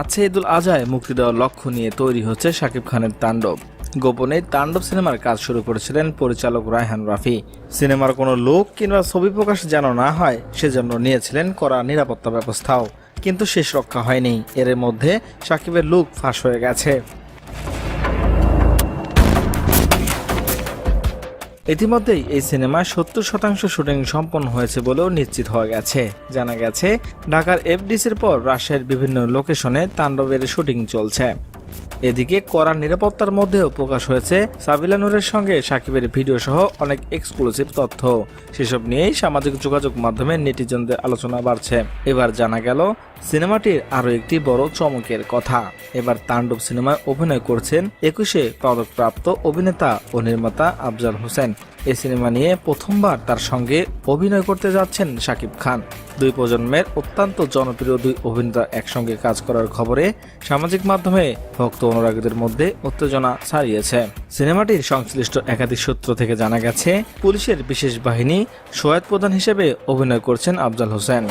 আছে ঈদুল আজহায় মুক্তি দেওয়ার লক্ষ্য নিয়ে তৈরি হচ্ছে শাকিব খানের তাণ্ডব। গোপনে তাণ্ডব সিনেমার কাজ শুরু করেছিলেন পরিচালক রায়হান রাফি। সিনেমার কোনো লোক কিংবা ছবি প্রকাশ যেন না হয়, সেজন্য নিয়েছিলেন করা নিরাপত্তা ব্যবস্থাও। কিন্তু শেষ রক্ষা হয়নি। এর মধ্যে সাকিবের লুক ফাঁস হয়ে গেছে। ইতিমধ্যেই এই সিনেমার সত্তর শতাংশ শুটিং সম্পন্ন হয়েছে বলেও নিশ্চিত হওয়া গেছে। জানা গেছে, ঢাকার এফডিসির পর রাজশাহীর বিভিন্ন লোকেশনে তাণ্ডবের শুটিং চলছে। এদিকে কড়া নিরাপত্তার মধ্যেও প্রকাশ হয়েছে। সাবিলা নুরের সঙ্গে সাকিবের ভিডিও সহ অনেক এক্সক্লুসিভ তথ্য। সেসব নিয়েই সামাজিক যোগাযোগ মাধ্যমে নেটিজনদের আলোচনা বাড়ছে। এবার জানা গেল, সিনেমাটির আরও একটি বড় চমকের কথা। এবার তাণ্ডব সিনেমায় অভিনয় করছেন একুশে পদকপ্রাপ্ত অভিনেতা ও নির্মাতা আফজাল হোসেন। এই সিনেমা নিয়ে প্রথমবার তার সঙ্গে অভিনয় করতে যাচ্ছেন শাকিব খান। দুই প্রজন্মের অত্যন্ত জনপ্রিয় দুই অভিনেতা একসঙ্গে কাজ করার খবরে সামাজিক মাধ্যমে ভক্ত অনুরাগীদের মধ্যে উত্তেজনা ছাড়িয়েছে। সিনেমাটির সংশ্লিষ্ট একাধিক সূত্র থেকে জানা গেছে, পুলিশের বিশেষ বাহিনী সোয়াদ প্রধান হিসেবে অভিনয় করছেন আফজাল হোসেন।